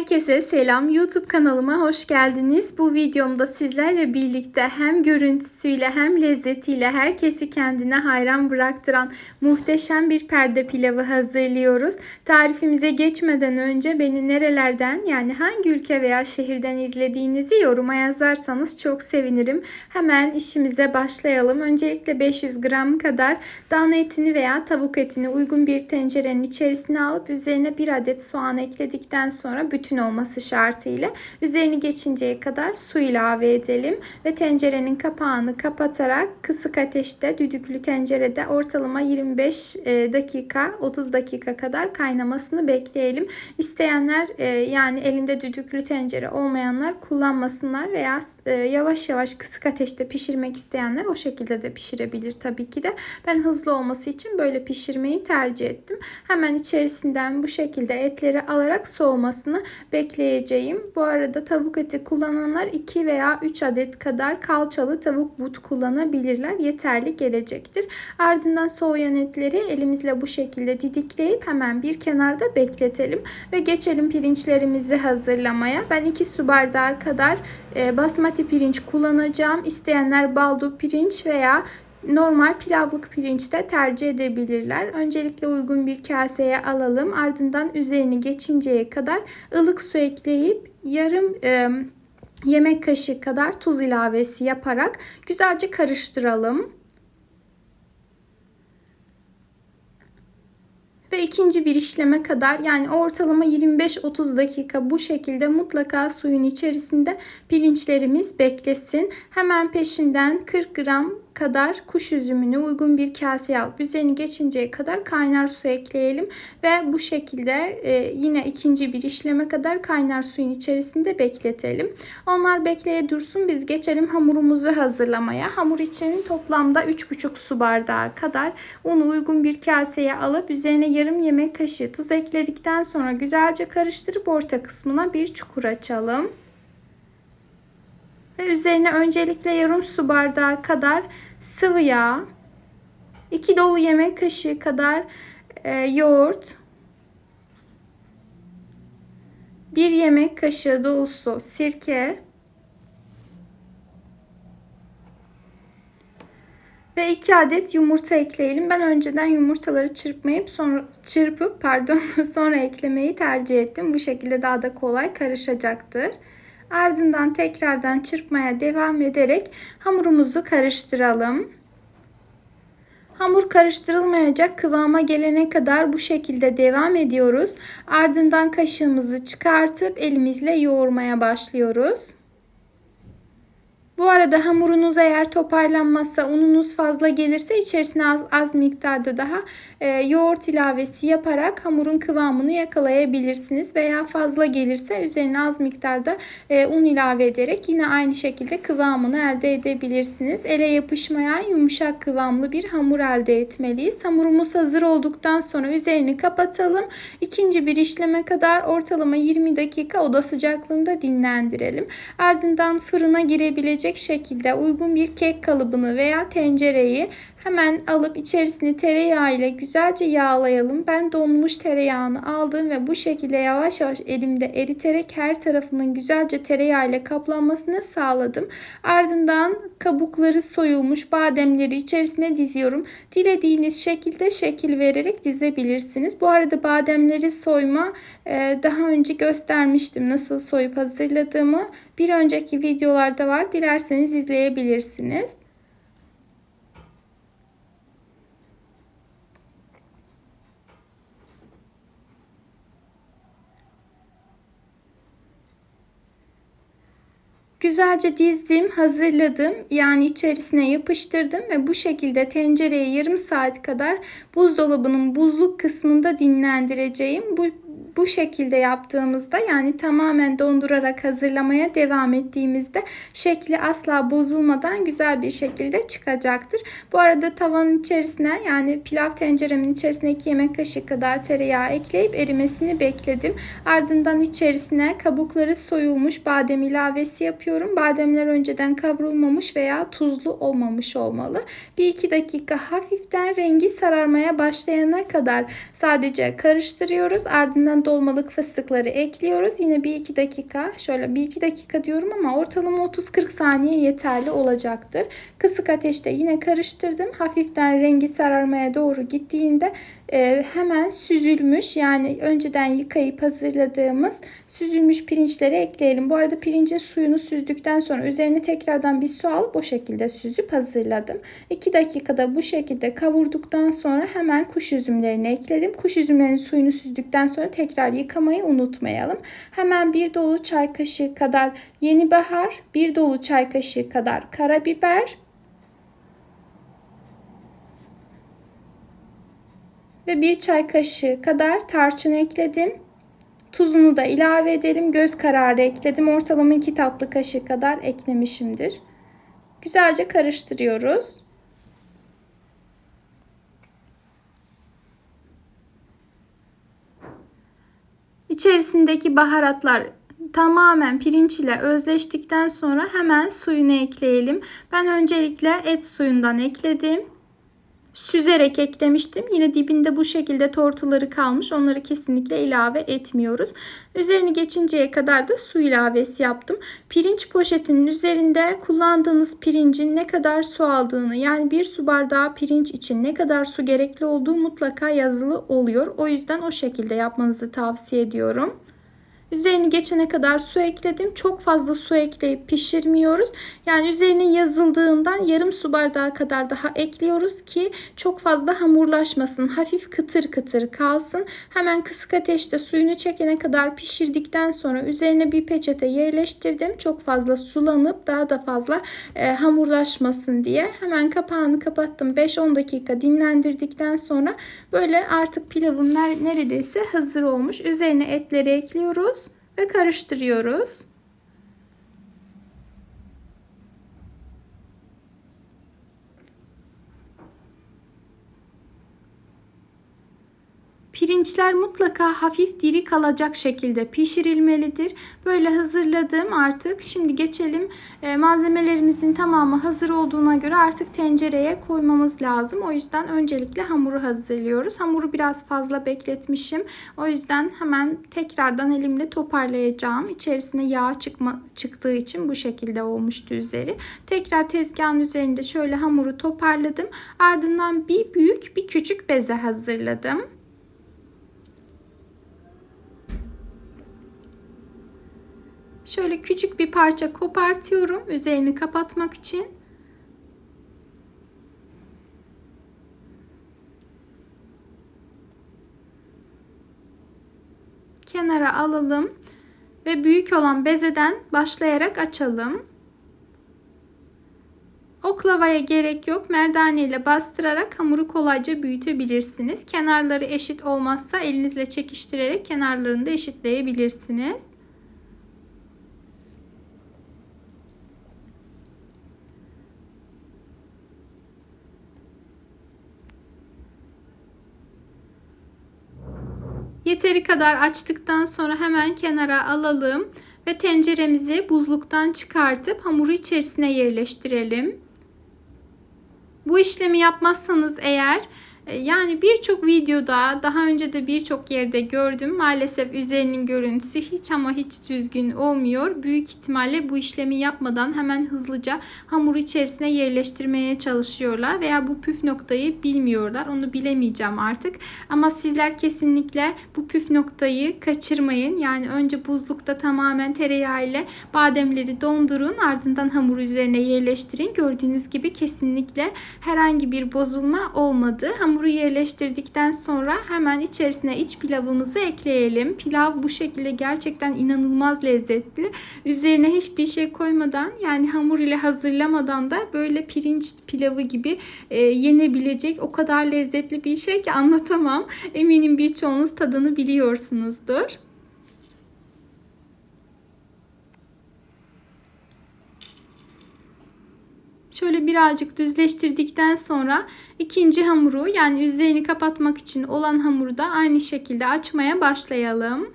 Herkese selam. YouTube kanalıma hoş geldiniz. Bu videomda sizlerle birlikte hem görüntüsüyle hem lezzetiyle herkesi kendine hayran bıraktıran muhteşem bir perde pilavı hazırlıyoruz. Tarifimize geçmeden önce beni nerelerden yani hangi ülke veya şehirden izlediğinizi yoruma yazarsanız çok sevinirim. Hemen işimize başlayalım. Öncelikle 500 gram kadar dana etini veya tavuk etini uygun bir tencerenin içerisine alıp üzerine bir adet soğan ekledikten sonra bütün olması şartıyla üzerini geçinceye kadar su ilave edelim ve tencerenin kapağını kapatarak kısık ateşte düdüklü tencerede ortalama 25 e, dakika 30 dakika kadar kaynamasını bekleyelim. İsteyenler e, yani elinde düdüklü tencere olmayanlar kullanmasınlar veya e, yavaş yavaş kısık ateşte pişirmek isteyenler o şekilde de pişirebilir tabii ki de. Ben hızlı olması için böyle pişirmeyi tercih ettim. Hemen içerisinden bu şekilde etleri alarak soğumasını bekleyeceğim. Bu arada tavuk eti kullananlar 2 veya 3 adet kadar kalçalı tavuk but kullanabilirler. Yeterli gelecektir. Ardından soğuyan etleri elimizle bu şekilde didikleyip hemen bir kenarda bekletelim. Ve geçelim pirinçlerimizi hazırlamaya. Ben 2 su bardağı kadar e, basmati pirinç kullanacağım. İsteyenler baldo pirinç veya normal pilavlık pirinç de tercih edebilirler. Öncelikle uygun bir kaseye alalım. Ardından üzerini geçinceye kadar ılık su ekleyip yarım e, yemek kaşığı kadar tuz ilavesi yaparak güzelce karıştıralım. ve ikinci bir işleme kadar yani ortalama 25-30 dakika bu şekilde mutlaka suyun içerisinde pirinçlerimiz beklesin. Hemen peşinden 40 gram kadar kuş üzümünü uygun bir kaseye alıp üzerini geçinceye kadar kaynar su ekleyelim ve bu şekilde e, yine ikinci bir işleme kadar kaynar suyun içerisinde bekletelim. Onlar bekleye dursun biz geçelim hamurumuzu hazırlamaya. Hamur için toplamda 3,5 su bardağı kadar unu uygun bir kaseye alıp üzerine yarım yemek kaşığı tuz ekledikten sonra güzelce karıştırıp orta kısmına bir çukur açalım. Ve üzerine öncelikle yarım su bardağı kadar sıvı yağ, 2 dolu yemek kaşığı kadar e, yoğurt, 1 yemek kaşığı dolusu sirke ve 2 adet yumurta ekleyelim. Ben önceden yumurtaları çırpmayıp sonra çırpıp pardon sonra eklemeyi tercih ettim. Bu şekilde daha da kolay karışacaktır. Ardından tekrardan çırpmaya devam ederek hamurumuzu karıştıralım. Hamur karıştırılmayacak kıvama gelene kadar bu şekilde devam ediyoruz. Ardından kaşığımızı çıkartıp elimizle yoğurmaya başlıyoruz. Bu arada hamurunuz eğer toparlanmazsa, ununuz fazla gelirse içerisine az, az miktarda daha e, yoğurt ilavesi yaparak hamurun kıvamını yakalayabilirsiniz. Veya fazla gelirse üzerine az miktarda e, un ilave ederek yine aynı şekilde kıvamını elde edebilirsiniz. Ele yapışmayan yumuşak kıvamlı bir hamur elde etmeliyiz. Hamurumuz hazır olduktan sonra üzerini kapatalım. İkinci bir işleme kadar ortalama 20 dakika oda sıcaklığında dinlendirelim. Ardından fırına girebilecek şekilde uygun bir kek kalıbını veya tencereyi Hemen alıp içerisini tereyağı ile güzelce yağlayalım. Ben donmuş tereyağını aldım ve bu şekilde yavaş yavaş elimde eriterek her tarafının güzelce tereyağı ile kaplanmasını sağladım. Ardından kabukları soyulmuş bademleri içerisine diziyorum. Dilediğiniz şekilde şekil vererek dizebilirsiniz. Bu arada bademleri soyma e, daha önce göstermiştim nasıl soyup hazırladığımı. Bir önceki videolarda var. Dilerseniz izleyebilirsiniz. Güzelce dizdim, hazırladım. Yani içerisine yapıştırdım ve bu şekilde tencereye yarım saat kadar buzdolabının buzluk kısmında dinlendireceğim. Bu bu şekilde yaptığımızda yani tamamen dondurarak hazırlamaya devam ettiğimizde şekli asla bozulmadan güzel bir şekilde çıkacaktır. Bu arada tavanın içerisine yani pilav tenceremin içerisine 2 yemek kaşığı kadar tereyağı ekleyip erimesini bekledim. Ardından içerisine kabukları soyulmuş badem ilavesi yapıyorum. Bademler önceden kavrulmamış veya tuzlu olmamış olmalı. 1-2 dakika hafiften rengi sararmaya başlayana kadar sadece karıştırıyoruz. Ardından dolmalık fıstıkları ekliyoruz. Yine bir iki dakika şöyle bir iki dakika diyorum ama ortalama 30-40 saniye yeterli olacaktır. Kısık ateşte yine karıştırdım. Hafiften rengi sararmaya doğru gittiğinde e, hemen süzülmüş yani önceden yıkayıp hazırladığımız süzülmüş pirinçleri ekleyelim. Bu arada pirincin suyunu süzdükten sonra üzerine tekrardan bir su alıp o şekilde süzüp hazırladım. 2 dakikada bu şekilde kavurduktan sonra hemen kuş üzümlerini ekledim. Kuş üzümlerinin suyunu süzdükten sonra tekrar yıkamayı unutmayalım. Hemen bir dolu çay kaşığı kadar yeni bahar, bir dolu çay kaşığı kadar karabiber, ve bir çay kaşığı kadar tarçın ekledim. Tuzunu da ilave edelim. Göz kararı ekledim. Ortalama 2 tatlı kaşığı kadar eklemişimdir. Güzelce karıştırıyoruz. İçerisindeki baharatlar tamamen pirinç ile özleştikten sonra hemen suyunu ekleyelim. Ben öncelikle et suyundan ekledim süzerek eklemiştim. Yine dibinde bu şekilde tortuları kalmış. Onları kesinlikle ilave etmiyoruz. Üzerini geçinceye kadar da su ilavesi yaptım. Pirinç poşetinin üzerinde kullandığınız pirincin ne kadar su aldığını yani bir su bardağı pirinç için ne kadar su gerekli olduğu mutlaka yazılı oluyor. O yüzden o şekilde yapmanızı tavsiye ediyorum. Üzerini geçene kadar su ekledim. Çok fazla su ekleyip pişirmiyoruz. Yani üzerine yazıldığından yarım su bardağı kadar daha ekliyoruz ki çok fazla hamurlaşmasın. Hafif kıtır kıtır kalsın. Hemen kısık ateşte suyunu çekene kadar pişirdikten sonra üzerine bir peçete yerleştirdim. Çok fazla sulanıp daha da fazla e, hamurlaşmasın diye. Hemen kapağını kapattım. 5-10 dakika dinlendirdikten sonra böyle artık pilavım neredeyse hazır olmuş. Üzerine etleri ekliyoruz ve karıştırıyoruz. Pirinçler mutlaka hafif diri kalacak şekilde pişirilmelidir. Böyle hazırladım artık. Şimdi geçelim. E, malzemelerimizin tamamı hazır olduğuna göre artık tencereye koymamız lazım. O yüzden öncelikle hamuru hazırlıyoruz. Hamuru biraz fazla bekletmişim. O yüzden hemen tekrardan elimle toparlayacağım. İçerisine yağ çıkma, çıktığı için bu şekilde olmuştu üzeri. Tekrar tezgahın üzerinde şöyle hamuru toparladım. Ardından bir büyük bir küçük beze hazırladım. Şöyle küçük bir parça kopartıyorum üzerini kapatmak için. Kenara alalım ve büyük olan bezeden başlayarak açalım. Oklavaya gerek yok. Merdane ile bastırarak hamuru kolayca büyütebilirsiniz. Kenarları eşit olmazsa elinizle çekiştirerek kenarlarını da eşitleyebilirsiniz. Yeteri kadar açtıktan sonra hemen kenara alalım ve tenceremizi buzluktan çıkartıp hamuru içerisine yerleştirelim. Bu işlemi yapmazsanız eğer yani birçok videoda daha önce de birçok yerde gördüm. Maalesef üzerinin görüntüsü hiç ama hiç düzgün olmuyor. Büyük ihtimalle bu işlemi yapmadan hemen hızlıca hamur içerisine yerleştirmeye çalışıyorlar veya bu püf noktayı bilmiyorlar. Onu bilemeyeceğim artık. Ama sizler kesinlikle bu püf noktayı kaçırmayın. Yani önce buzlukta tamamen tereyağı ile bademleri dondurun. Ardından hamur üzerine yerleştirin. Gördüğünüz gibi kesinlikle herhangi bir bozulma olmadı. Hamur hamuru yerleştirdikten sonra hemen içerisine iç pilavımızı ekleyelim. Pilav bu şekilde gerçekten inanılmaz lezzetli. Üzerine hiçbir şey koymadan yani hamur ile hazırlamadan da böyle pirinç pilavı gibi e, yenebilecek o kadar lezzetli bir şey ki anlatamam. Eminim birçoğunuz tadını biliyorsunuzdur. Şöyle birazcık düzleştirdikten sonra ikinci hamuru yani üzerini kapatmak için olan hamuru da aynı şekilde açmaya başlayalım.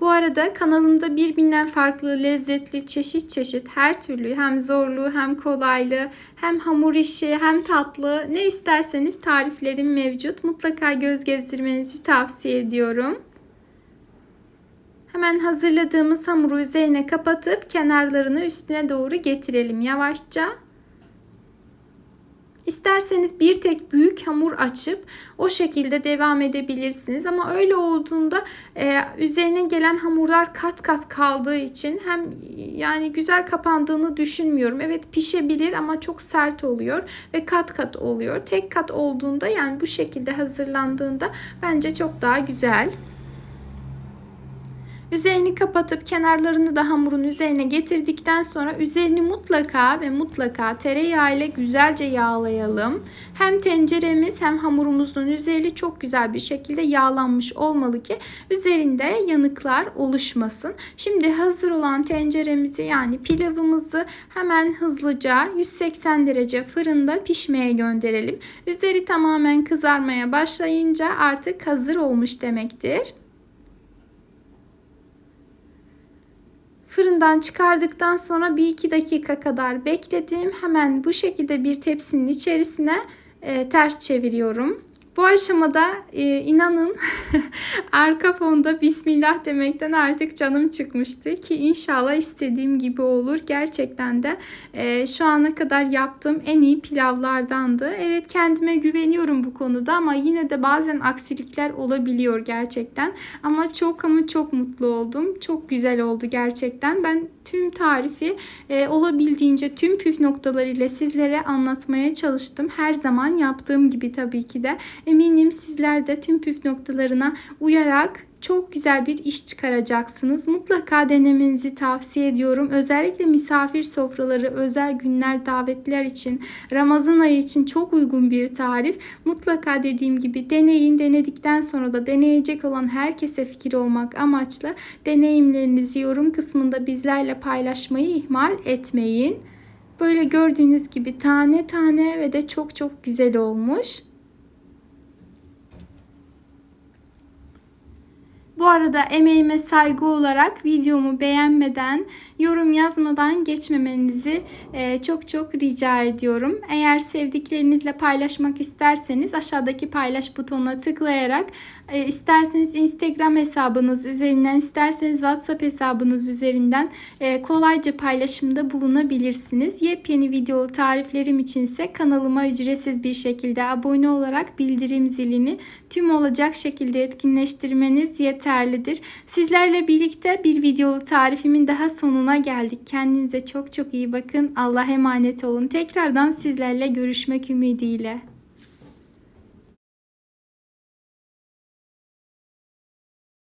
Bu arada kanalımda birbirinden farklı, lezzetli, çeşit çeşit her türlü hem zorlu hem kolaylı hem hamur işi hem tatlı ne isterseniz tariflerim mevcut. Mutlaka göz gezdirmenizi tavsiye ediyorum. Hemen hazırladığımız hamuru üzerine kapatıp kenarlarını üstüne doğru getirelim yavaşça. İsterseniz bir tek büyük hamur açıp o şekilde devam edebilirsiniz. Ama öyle olduğunda e, üzerine gelen hamurlar kat kat kaldığı için hem yani güzel kapandığını düşünmüyorum. Evet pişebilir ama çok sert oluyor ve kat kat oluyor. Tek kat olduğunda yani bu şekilde hazırlandığında bence çok daha güzel. Üzerini kapatıp kenarlarını da hamurun üzerine getirdikten sonra üzerini mutlaka ve mutlaka tereyağı ile güzelce yağlayalım. Hem tenceremiz hem hamurumuzun üzeri çok güzel bir şekilde yağlanmış olmalı ki üzerinde yanıklar oluşmasın. Şimdi hazır olan tenceremizi yani pilavımızı hemen hızlıca 180 derece fırında pişmeye gönderelim. Üzeri tamamen kızarmaya başlayınca artık hazır olmuş demektir. Fırından çıkardıktan sonra bir iki dakika kadar bekledim. Hemen bu şekilde bir tepsinin içerisine e, ters çeviriyorum. Bu aşamada e, inanın arka fonda Bismillah demekten artık canım çıkmıştı ki inşallah istediğim gibi olur. Gerçekten de e, şu ana kadar yaptığım en iyi pilavlardandı. Evet kendime güveniyorum bu konuda ama yine de bazen aksilikler olabiliyor gerçekten. Ama çok ama çok mutlu oldum. Çok güzel oldu gerçekten. Ben tüm tarifi e, olabildiğince tüm püf noktalarıyla sizlere anlatmaya çalıştım. Her zaman yaptığım gibi tabii ki de. Eminim sizler de tüm püf noktalarına uyarak çok güzel bir iş çıkaracaksınız. Mutlaka denemenizi tavsiye ediyorum. Özellikle misafir sofraları, özel günler, davetler için, Ramazan ayı için çok uygun bir tarif. Mutlaka dediğim gibi deneyin. Denedikten sonra da deneyecek olan herkese fikir olmak amaçlı deneyimlerinizi yorum kısmında bizlerle paylaşmayı ihmal etmeyin. Böyle gördüğünüz gibi tane tane ve de çok çok güzel olmuş. Arada emeğime saygı olarak videomu beğenmeden, yorum yazmadan geçmemenizi e, çok çok rica ediyorum. Eğer sevdiklerinizle paylaşmak isterseniz aşağıdaki paylaş butonuna tıklayarak e, isterseniz Instagram hesabınız üzerinden, isterseniz WhatsApp hesabınız üzerinden e, kolayca paylaşımda bulunabilirsiniz. Yepyeni videolu tariflerim içinse kanalıma ücretsiz bir şekilde abone olarak bildirim zilini tüm olacak şekilde etkinleştirmeniz yeterlidir. Sizlerle birlikte bir videolu tarifimin daha sonuna geldik. Kendinize çok çok iyi bakın. Allah'a emanet olun. Tekrardan sizlerle görüşmek ümidiyle.